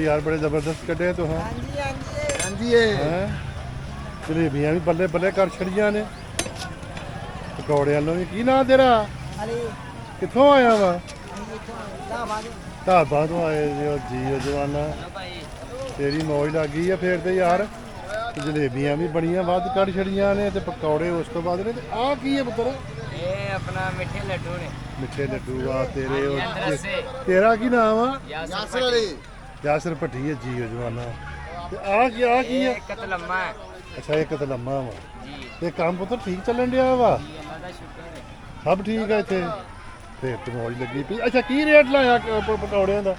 ਪਕੌੜੇ ਤੇ ਯਾਰ ਬੜੇ ਜ਼ਬਰਦਸਤ ਕੱਢੇ ਤੂੰ ਹਾਂ? ਹਾਂਜੀ ਹਾਂਜੀ। ਹਾਂਜੀ ਇਹ ਹੈਂ? ਜਲੇਬੀਆਂ ਵੀ ਬੱਲੇ ਬੱਲੇ ਕਰ ਛੜੀਆਂ ਨੇ। ਪਕੌੜਿਆਂ ਨੂੰ ਵੀ। ਕੀ ਨਾਂ ਤੇਰਾ? ਕਿੱਥੋਂ ਆਇਆ ਵਾ? ਢਾਬਾ ਤੋਂ ਆਏ ਜੋ ਜੀਓ ਜਵਾਨਾ। ਤੇਰੀ ਮੌਜ ਲੱਗ ਗਈ ਆ ਫੇਰ ਤੇ ਯਾਰ। ਤੇ ਜਲੇਬੀਆਂ ਵੀ ਬੜੀਆਂ ਵੱਧ ਕੱਢ ਛੜੀਆਂ ਨੇ ਤੇ ਪਕੌੜੇ ਉਸ ਤੋਂ ਬਾਅਦ ਨੇ ਤੇ ਆਹ ਕੀ ਹੈ ਪੁੱਤਰ? ਇਹ ਆਪਣਾ ਮਿੱਠੇ ਲੱਡੂ ਨੇ। ਮਿੱਠੇ ਲੱਡੂ ਆ ਤੇਰੇ ਉਹ ਤੇਰਾ ਕੀ ਨਾਮ ਆ? ਯਾਸਰ ਅਲੀ। ਯਾਸਰ ਭੱਟੀ ਹੈ ਜੀਓ ਜਵਾਨਾ। ਤੇ ਆਹ ਕੀ ਆਹ ਕੀ ਇਹ ਆ ਕਤਲਮਾ ਹੈ। ਅੱਛਾ ਇੱਕ ਤਾਂ ਲੰਮਾ ਵਾ। ਜੀ। ਤੇ ਕੰਮ ਪੁੱਤਰ ਠੀਕ ਚੱਲਣ ਡਿਆ ਵਾ? ਜੀ ਅੱਲਾ ਦਾ ਸ਼ੁਕਰ ਹੈ। ਸਭ ਠੀਕ ਆ ਇੱਥੇ? ਤੇ ਮੌਜ ਲੱਗੀ ਪਈ। ਅੱਛਾ ਕੀ ਰੇਟ ਲਾਇਆ ਪ- ਪਕੌੜਿਆਂ ਦਾ?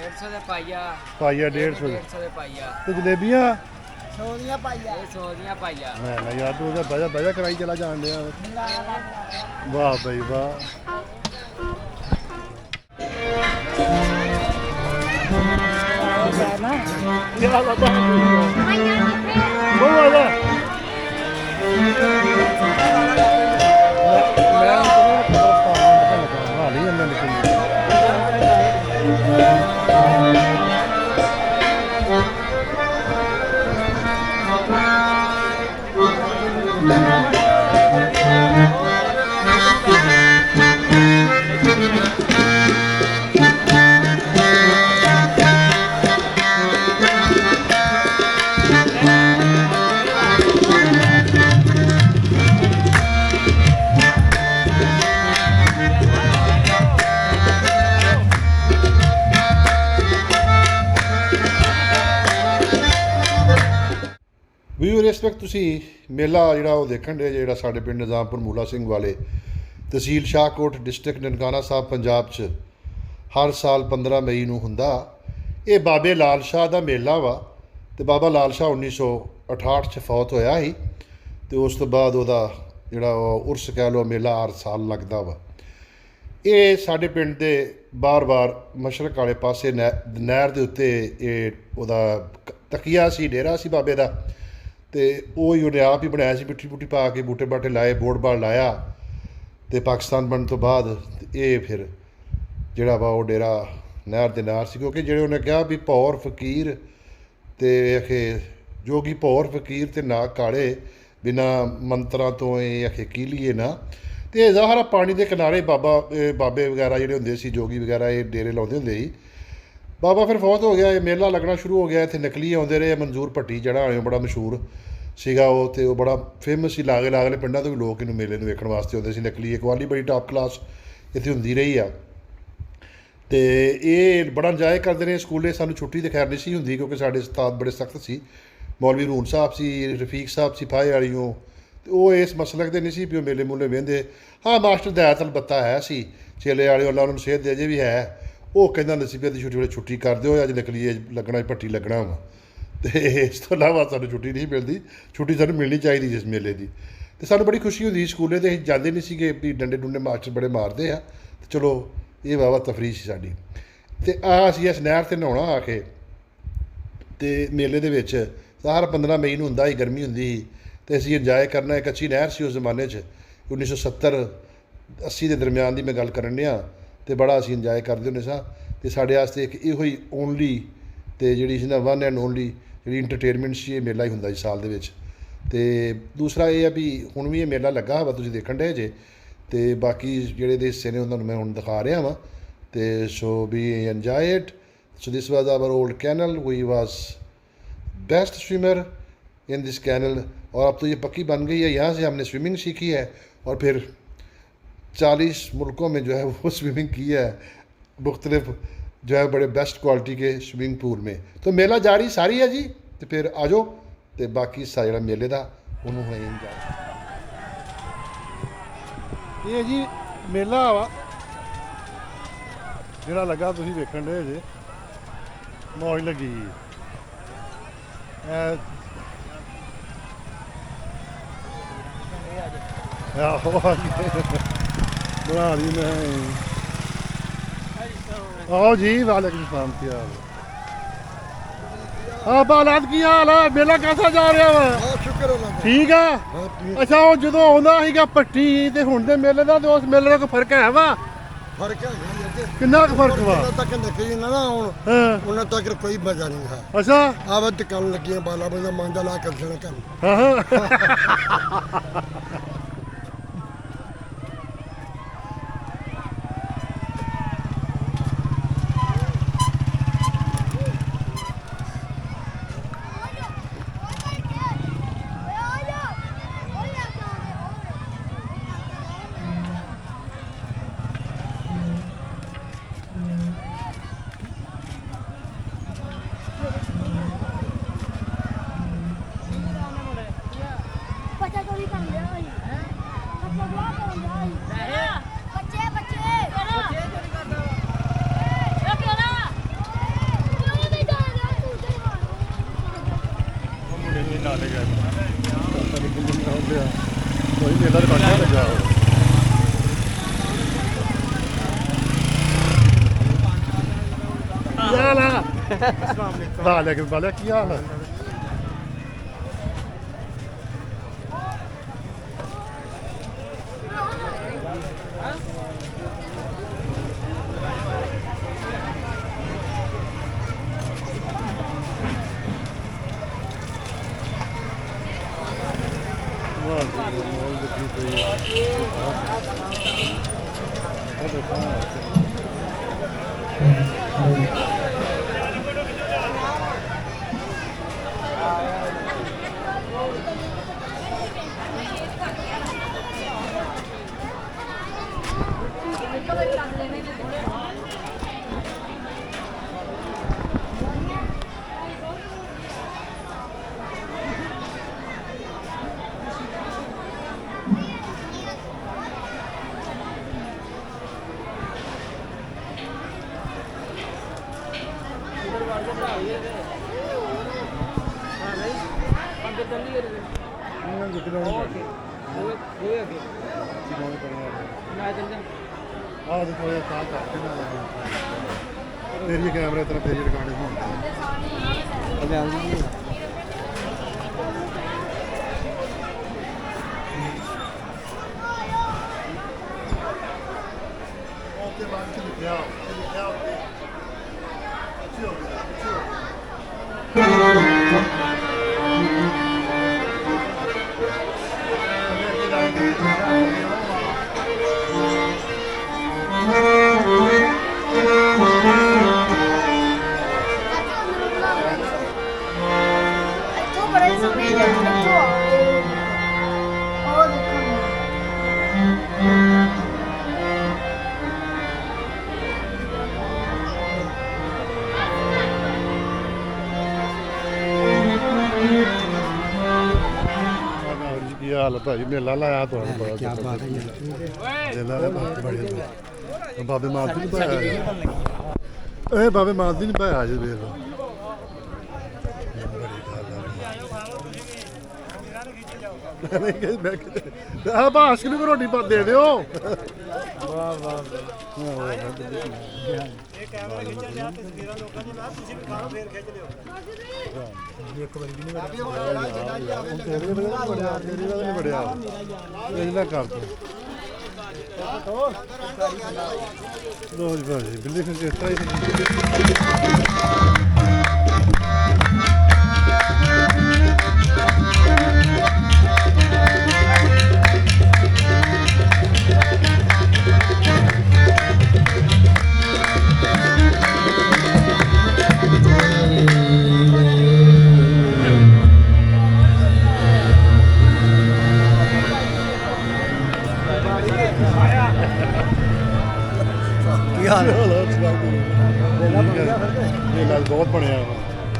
150 ਦੇ ਪਾਈਆ। ਪਾਈਆ 150 ਦੇ। 150 ਦੇ ਪਾਈਆ। ਤੇ ਜਲੇਬੀਆਂ? ਸੋਨੀਆ ਪਾਈਆ। ਇਹ 100 ਦੀਆਂ ਪਾਈਆ। ਮੈਂ ਨਾ ਯਾਰ ਤੂੰ ਉਹਦਾ ਬਜਾ ਬਜਾ ਕਰਾਈ ਚਲਾ ਜਾਣ ਡਿਆ ਵਾਹ ਬਈ ਵਾਹ। ਯਾ ਬਾਬਾ ਬਹੁਤ ਵਾਲਾ ਮੈਂ ਵੀਰ ਇਸ ਵਕਤ ਤੁਸੀਂ ਮੇਲਾ ਜਿਹੜਾ ਉਹ ਦੇਖਣ ਦੇ ਜਿਹੜਾ ਸਾਡੇ ਪਿੰਡ ਨਿਜ਼ਾਮਪੁਰ ਮੂਲਾ ਸਿੰਘ ਵਾਲੇ ਤਹਿਸੀਲ ਸ਼ਾਹਕੋਟ ਡਿਸਟ੍ਰਿਕਟ ਨਨਕਾਣਾ ਸਾਹਿਬ, ਪੰਜਾਬ 'ਚ ਹਰ ਸਾਲ 15 ਮਈ ਨੂੰ ਹੁੰਦਾ। ਇਹ ਬਾਬੇ ਲਾਲ ਸ਼ਾਹ ਦਾ ਮੇਲਾ ਵਾ ਤੇ ਬਾਬਾ ਲਾਲ ਸ਼ਾਹ 1968 'ਚ ਫੌਤ ਹੋਇਆ ਸੀ ਤੇ ਉਸ ਤੋਂ ਬਾਅਦ ਉਹਦਾ ਜਿਹੜਾ ਉਹ ਉਰਸ ਕਹਿ ਲਓ ਮੇਲਾ ਹਰ ਸਾਲ ਲੱਗਦਾ ਵਾ। ਇਹ ਸਾਡੇ ਪਿੰਡ ਦੇ ਬਾਰ-ਬਾਰ ਮਸ਼ਰਕ ਵਾਲੇ ਪਾਸੇ ਨਹਿ- ਨਹਿਰ ਦੇ ਉੱਤੇ ਇਹ ਉਹਦਾ ਤਕੀਆ ਸੀ, ਡੇਰਾ ਸੀ ਬਾਬੇ ਦਾ। ਤੇ ਉਹ ਹੀ ਉਹਨੇ ਆਪ ਹੀ ਬਣਾਇਆ ਸੀ ਮਿੱਟੀ ਪੁੱਟੀ ਪਾ ਕੇ ਬੂਟੇ ਬਾਟੇ ਲਾਏ ਬੋਰਡ ਬਾੜ ਲਾਇਆ ਤੇ ਪਾਕਿਸਤਾਨ ਬਣਨ ਤੋਂ ਬਾਅਦ ਇਹ ਫਿਰ ਜਿਹੜਾ ਵਾ ਉਹ ਡੇਰਾ ਨਹਿਰ ਦੇ ਨਾਰ ਸੀ, ਕਿਉਂਕਿ ਜਿਹੜੇ ਉਹਨੇ ਕਿਹਾ ਵੀ ਭੌਰ, ਫਕੀਰ ਤੇ ਅਖੇ ਜੋਗੀ ਭੌਰ, ਫਕੀਰ ਤੇ ਨਾ ਕਾਲੇ ਬਿਨਾ ਮੰਤਰਾਂ ਤੋਂ ਇਹ ਅਖੇ ਕੀ ਲਈਏ ਨਾ। ਤੇ ਇਹ ਜ਼ਾਹਰਾ ਪਾਣੀ ਦੇ ਕਿਨਾਰੇ ਬਾਬਾ ਬਾਬੇ ਵਗੈਰਾ ਜਿਹੜੇ ਹੁੰਦੇ ਸੀ, ਜੋਗੀ ਵਗੈਰਾ ਇਹ ਡੇਰੇ ਲਾਉਂਦੇ ਹੁੰਦੇ ਸੀ। ਬਾਬਾ ਫਿਰ ਫੌਤ ਹੋ ਗਿਆ, ਇਹ ਮੇਲਾ ਲੱਗਣਾ ਸ਼ੁਰੂ ਹੋ ਗਿਆ, ਇੱਥੇ ਨਕਲੀ ਆਉਂਦੇ ਰਹੇ, ਮਨਜ਼ੂਰ ਭੱਟੀ ਜਿਹੜਾ ਆਇਓ ਬੜਾ ਮਸ਼ਹੂਰ ਸੀਗਾ ਉਹ, ਤੇ ਉਹ ਬੜਾ ਫੇਮਸ ਸੀ ਲਾਗੇ ਲਾਗਲੇ ਪਿੰਡਾਂ ਤੋਂ ਵੀ ਲੋਕ ਇਹਨੂੰ ਮੇਲੇ ਨੂੰ ਵੇਖਣ ਵਾਸਤੇ ਆਉਂਦੇ ਸੀ, ਨਕਲੀ ਇਹ ਕੁਆਲੀ ਬੜੀ ਟਾਪ ਕਲਾਸ ਇੱਥੇ ਹੁੰਦੀ ਰਹੀ ਆ। ਤੇ ਇਹ ਬੜਾ ਇੰਜੋਏ ਕਰਦੇ ਨੇ ਸਕੂਲੇ ਸਾਨੂੰ ਛੁੱਟੀ ਤੇ ਖੈਰ ਨਹੀਂ ਸੀ ਹੁੰਦੀ ਕਿਉਂਕਿ ਸਾਡੇ ਉਸਤਾਦ ਬੜੇ ਸਖਤ ਸੀ, ਮੌਲਵੀ ਰੂਨ ਸਾਹਿਬ ਸੀ, ਰਫੀਕ ਸਾਹਿਬ ਸੀ ਫਾਏ ਵਾਲੀਓ, ਤੇ ਉਹ ਇਸ ਮਸਲਕ ਦੇ ਨਹੀਂ ਸੀ ਵੀ ਉਹ ਮੇਲੇ ਮੂਲੇ ਵੇਂਦੇ। ਹਾਂ, ਮਾਸਟਰ ਦਾਇਤ ਅਲਬੱਤਾ ਹੈ ਸੀ, ਚੇਲੇ ਵਾਲੇ ਅੱਲਾ ਉਹਨਾਂ ਨੂੰ ਸਿਹਤ ਦੇ ਅਜੇ ਵੀ ਹੈ। ਉਹ ਕਹਿੰਦਾ ਨਸੀਬੇ ਦੀ ਛੁੱਟੀ ਵੇਲੇ ਛੁੱਟੀ ਕਰ ਦਿਓ, ਅੱਜ ਨਿਕਲੀ ਇਹ ਲੱਗਣਾ ਭੱਟੀ ਲੱਗਣਾ ਵਾ। ਤੇ ਇਸ ਤੋਂ ਇਲਾਵਾ ਸਾਨੂੰ ਛੁੱਟੀ ਨਹੀਂ ਮਿਲਦੀ, ਛੁੱਟੀ ਸਾਨੂੰ ਮਿਲਣੀ ਚਾਹੀਦੀ ਜਿਸ ਮੇਲੇ ਦੀ। ਤੇ ਸਾਨੂੰ ਬੜੀ ਖੁਸ਼ੀ ਹੁੰਦੀ ਸੀ ਸਕੂਲੇ ਤੇ ਅਸੀਂ ਜਾਂਦੇ ਨਹੀਂ ਸੀਗੇ, ਵੀ ਡੰਡੇ ਡੁੰਡੇ ਮਾਸਟਰ ਬੜੇ ਮਾਰਦੇ ਆ। ਤੇ ਚਲੋ, ਇਹ ਵਾਵਾ ਤਫਰੀਹ ਸੀ ਸਾਡੀ। ਤੇ ਆ ਅਸੀਂ ਇਸ ਨਹਿਰ ਤੇ ਨਹਾਉਣਾ ਆ ਕੇ, ਤੇ ਮੇਲੇ ਦੇ ਵਿੱਚ ਹਰ 15 ਮਈ ਨੂੰ ਹੁੰਦਾ ਸੀ, ਗਰਮੀ ਹੁੰਦੀ ਸੀ। ਤੇ ਅਸੀਂ ਇੰਜੋਏ ਕਰਨਾ ਇੱਕ ਅੱਛੀ ਨਹਿਰ ਸੀ ਉਸ ਜ਼ਮਾਨੇ 'ਚ 1970 80 ਦੇ ਦਰਮਿਆਨ ਦੀ ਮੈਂ ਗੱਲ ਕਰਨ ਡਿਆ। ਤੇ ਬੜਾ ਅਸੀਂ ਇੰਜੋਏ ਕਰਦੇ ਹੁੰਦੇ ਸਾਂ ਤੇ ਸਾਡੇ ਵਾਸਤੇ ਇੱਕ ਇਹੋ ਹੀ ਓਨਲੀ ਤੇ ਜਿਹੜੀ ਸੀ ਨਾ ਵਨ ਐਂਡ ਓਨਲੀ ਜਿਹੜੀ ਇੰਟਰਟੇਨਮੈਂਟ ਸੀ ਇਹ ਮੇਲਾ ਹੀ ਹੁੰਦਾ ਸੀ ਸਾਲ ਦੇ ਵਿੱਚ ਤੇ ਦੂਸਰਾ ਇਹ ਆ ਵੀ ਹੁਣ ਵੀ ਇਹ ਮੇਲਾ ਲੱਗਾ ਵਾ ਤੁਸੀਂ ਦੇਖਣ ਦੇ ਜੇ ਤੇ ਬਾਕੀ ਜਿਹੜੇ ਦੇ ਹਿੱਸੇ ਨੇ ਉਹਨਾਂ ਨੂੰ ਮੈਂ ਹੁਣ ਦਿਖਾ ਰਿਹਾ ਵਾਂ ਤੇ so we enjoy it so this was our old kennel we was best swimmer in this canal और अब तो ये पक्की बन गई है यहाँ से हमने स्विमिंग सीखी है और फिर चालीस मुल्कों में जो है वो स्विमिंग की है मुख्तलिफ जो है बड़े बेस्ट क्वालिटी के स्विमिंग पूल में तो मेला जारी सारी है जी तो फिर आ जाओ तो बाकी सा ਜਿਹੜਾ ਮੇਲੇ ਦਾ ਉਹਨੂੰ ਹੋਏ ਇੰਜੋਏ ਇਹ ਜੀ ਮੇਲਾ ਵਾ ਜਿਹੜਾ ਲੱਗਾ ਤੁਸੀਂ ਵੇਖਣ ਦੇ ਜੇ ਮੌਜ ਲੱਗੀ ਐ ਆਹੋ ਆ ਗਏ। ਬਣਾ ਲਈ ਮੈਂ। ਆਓ ਜੀ ਵਾਲੇਕੁਮ ਸਲਾਮ ਕੀ ਹਾਲ ਆ ਬਾਲਾਦ ਕੀ ਹਾਲ ਹੈ ਮੇਲਾ ਕਿਹਦਾ ਜਾ ਰਿਹਾ ਵਾ? ਬਹੁਤ ਸ਼ੁਕਰ ਅੱਲਾਹ ਦਾ ਠੀਕ ਆ। ਅੱਛਾ ਉਹ ਜਦੋਂ ਆਉਂਦਾ ਸੀਗਾ ਪੱਟੀ ਤੇ ਹੁਣ ਦੇ ਮੇਲੇ ਦਾ ਤੇ ਉਸ ਮੇਲੇ ਦਾ ਕੋਈ ਫ਼ਰਕ ਹੈ ਵਾ? ਫ਼ਰਕ ਹੈ ਕਿੰਨਾ ਕੁ ਫ਼ਰਕ ਵਾ? ਉਹਨਾਂ ਤੱਕ ਨਕਲੀ ਨਾ ਨਾ ਹੁਣ। ਹਾਂ। ਉਹਨਾਂ ਤੱਕ ਕੋਈ ਮਜ਼ਾ ਨਹੀਂ ਹੈ ਅੱਛਾ। ਆਵਾ ਦੁਕਾਨ ਲੱਗੀਆਂ ਬਾਲਾ ਬੰਦਾ ਮੰਦਾ ਲਾ ਕੇ ਦੇਣਾ ਕੰਮ ਹਾਂ ਹਾਂ ਬੱਚਾ ਚੋਰੀ ਕਰਨ ਗਿਆ ਹੋਈ ਬੱਚਾ ਵਿਆਹ ਕਰਨ ਗਿਆ ਹੋਈ ਬੱਚੇ ਬੱਚੇ ਬੱਚੇ ਚੋਰੀ ਕਰਦਾ ਵਾ ਇਹ ਕਿਹੜਾ ਉਹ ਨਹੀਂ ਜਾਣਦਾ ਤੂੰ ਤੇ ਮੁੰਡੇ ਨੂੰ ਨਾਲ ਲੈ ਗਿਆ ਪਤਾ ਗਿਆ ਕੋਈ ਮੇਲਾ ਦੇ ਬਾਕੀ ਲੱਗਾ ਕੀ ਹਾਲ ਆ? ਵਾਲੇਕੁਮ ਵਾਲੇ ਕੀ ਹਾਲ ਹੈ Thank you. ਮੋਲ ਦਿੱਤੀ ਪਈ ਆ ਦੇਖੋ ਇਹਨਾਂ ਨੂੰ ਕਿਹੜਾ ਨਹੀਂ ਆਹ ਦੇਖੋ, ਇਹ ਤਾਂ ਕਰਕੇ ਨਾ ਤੇਰੀ ਕੈਮਰੇ ਤਰ੍ਹਾਂ ਤੇਰੀ ਰਿਕਾਰਡਿੰਗ ਹੋਣੀ ਉਹਦੇ ਬਾਅਦ ਕੀ ਲਿਖਿਆ ਕੀ ਲਿਖਿਆ ਉੱਤੇ ਅੱਛੀ ਹੋ ਗਿਆ ਅੱਛੀ ਹੋ ਗਿਆ। ਹਾਲ ਹੈ ਭਾਈ ਮੇਲਾ ਲਾਇਆ ਤੁਹਾਨੂੰ ਬੜਾ ਕੀ ਬਾਤ ਹੈ ਮੇਲਾ ਦਾ ਬਹੁਤ ਬੜੀ ਬਾਬੇ ਮਾਲਤੀ ਨੂੰ ਪਾਇਆ। ਇਹ ਬਾਬੇ ਮਾਲਤੀ ਨੂੰ ਪਾਇਆ ਜੀ ਵੇਖ ਲਓ ਨਹੀਂ ਕਿ ਮੈਂ ਕਿਤੇ ਆ ਬਾਸ ਨੂੰ ਰੋਟੀ ਪਾ ਦੇ ਦਿਓ। ਵਾਹ ਵਾਹ ਤੇਰੇ ਵੇਲੇ ਨਹੀਂ ਬੜਿਆ ਤੇਰੇ ਵੇਲੇ ਨਹੀਂ ਬੜਿਆ ਇਹ ਕਰ ਤੂੰ ਲੋ ਜੀ, ਬਿੱਲੀ ਫਿਰ ਇਸ ਤਰ੍ਹਾਂ ਹੀ